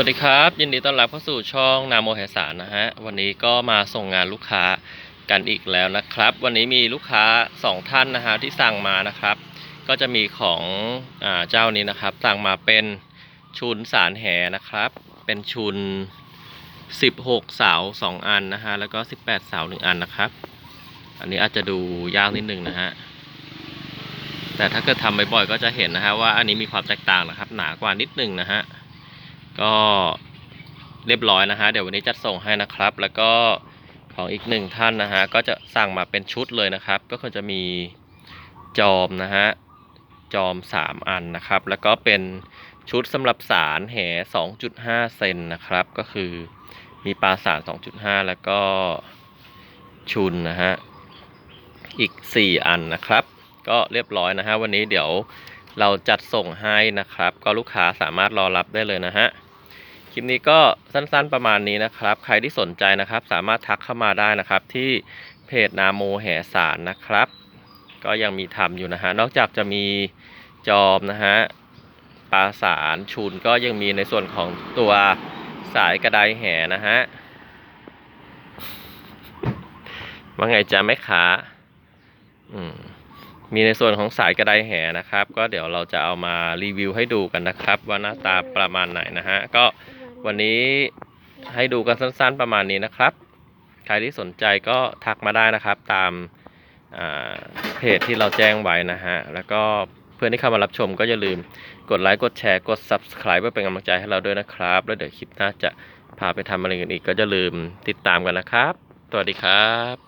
วัสดีครับ ยินดีต้อนรับเข้าสู่ช่องนาโมแหสารนะฮะ วันนี้ก็มาส่งงานลูกค้ากันอีกแล้วนะครับ วันนี้มีลูกค้า 2 ท่านนะฮะที่สั่งมานะครับ ก็จะมีของอาเจ้านี้นะครับ สั่งมาเป็นชุนสารแหนะครับ เป็นชุน 16เสา2อันนะฮะแล้วก็ 18เสา1อันนะครับ อันนี้อาจจะดูยากนิดนึงนะฮะแต่ถ้าเกิดทำบ่อยๆก็จะเห็นนะฮะว่าอันนี้มีความแตกต่างนะครับ หนากว่านิดนึงนะฮะ ก็เรียบร้อยนะฮะเดี๋ยววันนี้จัดส่งให้นะครับ แล้วก็ของอีกหนึ่งท่านนะฮะก็จะสั่งมาเป็นชุดเลยนะครับ ก็คือจะมีจอมนะฮะจอม 3 อันนะครับ แล้วก็เป็นชุดสำหรับสารแห 2.5 เซนนะครับ ก็คือมีปลาสาร 2.5 แล้วก็ชุนนะฮะอีก 4 อันนะครับ ก็เรียบร้อยนะฮะวันนี้เดี๋ยวเราจัดส่งให้นะครับ ก็ลูกค้าสามารถรอรับได้เลยนะฮะ ลิปนี้ก็สั้นๆประมาณนี้นะครับ ใครที่สนใจนะครับ สามารถทักเข้ามาได้นะครับ ที่เพจนาโมแห่สารนะครับ ก็ยังมีทำอยู่นะฮะนอกจากจะมีจอมนะฮะปลาสารชุนก็ยังมีในส่วนของตัวสายกระไดแห่นะฮะว่าไงจะแม่ค้าอืมมีในส่วนของสายกระไดแหนะครับ ก็เดี๋ยวเราจะเอามารีวิวให้ดูกันนะครับ ว่าหน้าตาประมาณไหนนะฮะก็ วันนี้ให้ดูกันสั้นๆประมาณนี้นะครับ ใครที่สนใจก็ทักมาได้นะครับ ตามาเพจที่เราแจ้งไว้นะฮะ แล้วก็เพื่อนที่เข้ามารับชมก็อย่าลืมกดไลค์กดแชร์กด subscribe เพื่อเป็นกำลังใจให้เราด้วยนะครับ แล้วเดี๋ยวคลิปหน้าจะพาไปทำอะไรกันอีกก็อย่าลืมติดตามกันนะครับ สวัสดีครับ